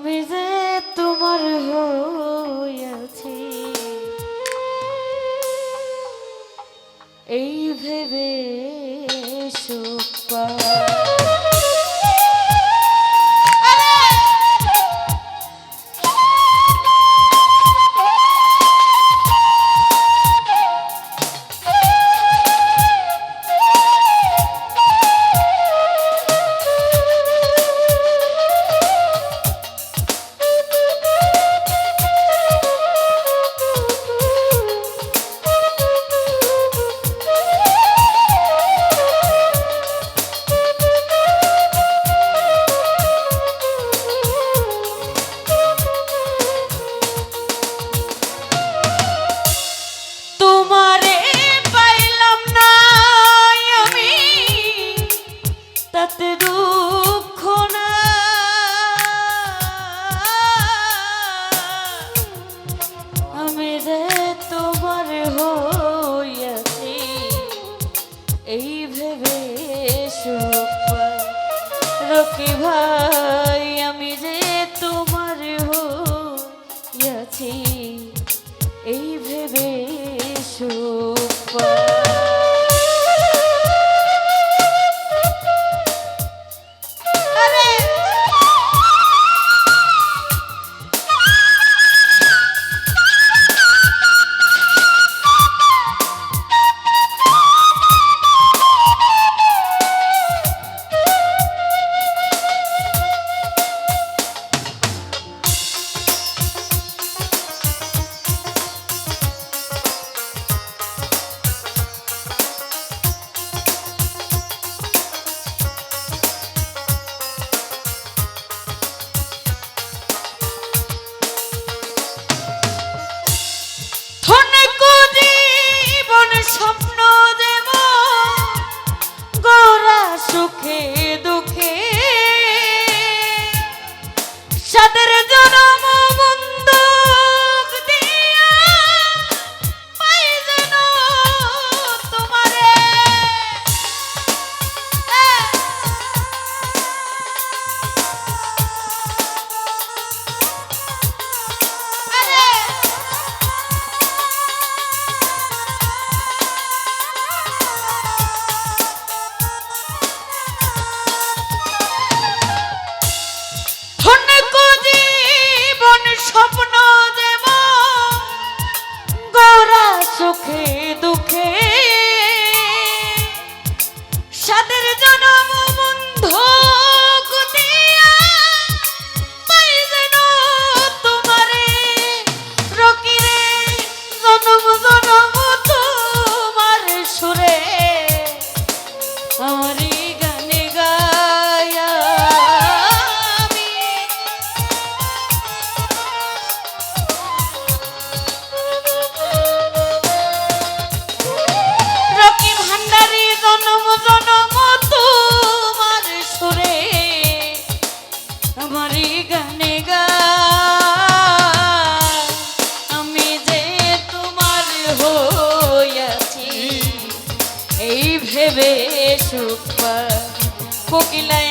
Everything. এই ভেবে সুপা ভেবে সুপা কোকিলায়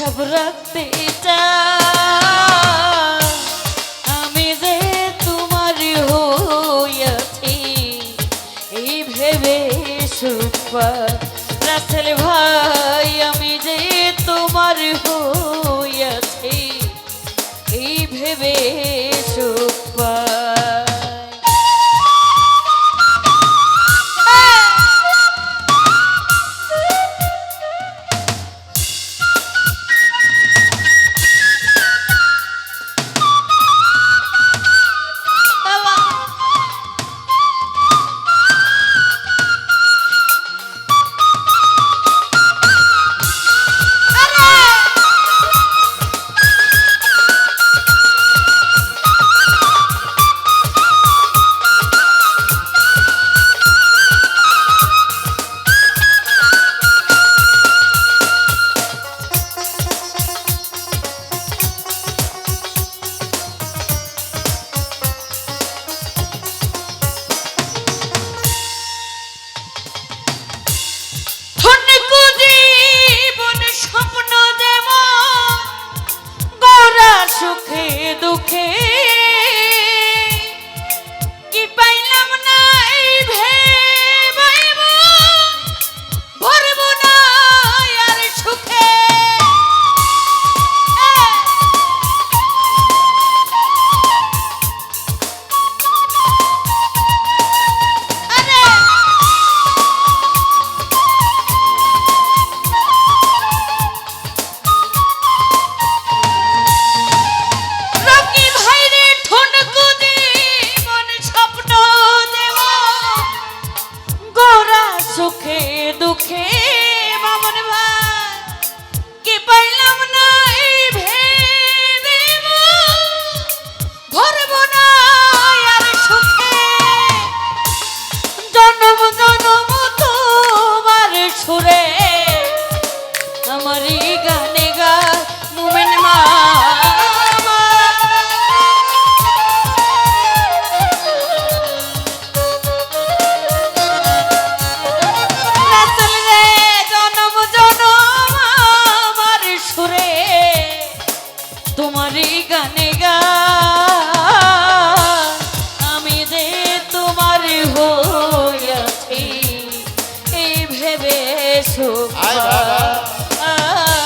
হিসাব রাখতে আমি যে তোমার হইয়াছি এই ভেবে সুপা রাসেল ভাই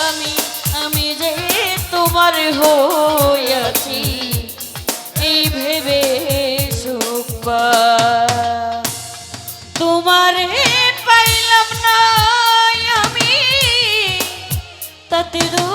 আমি আমি যে তোমার হইয়াছি এই ভেবে সুখ তোমার পাইলাম না আমি তাতে দূর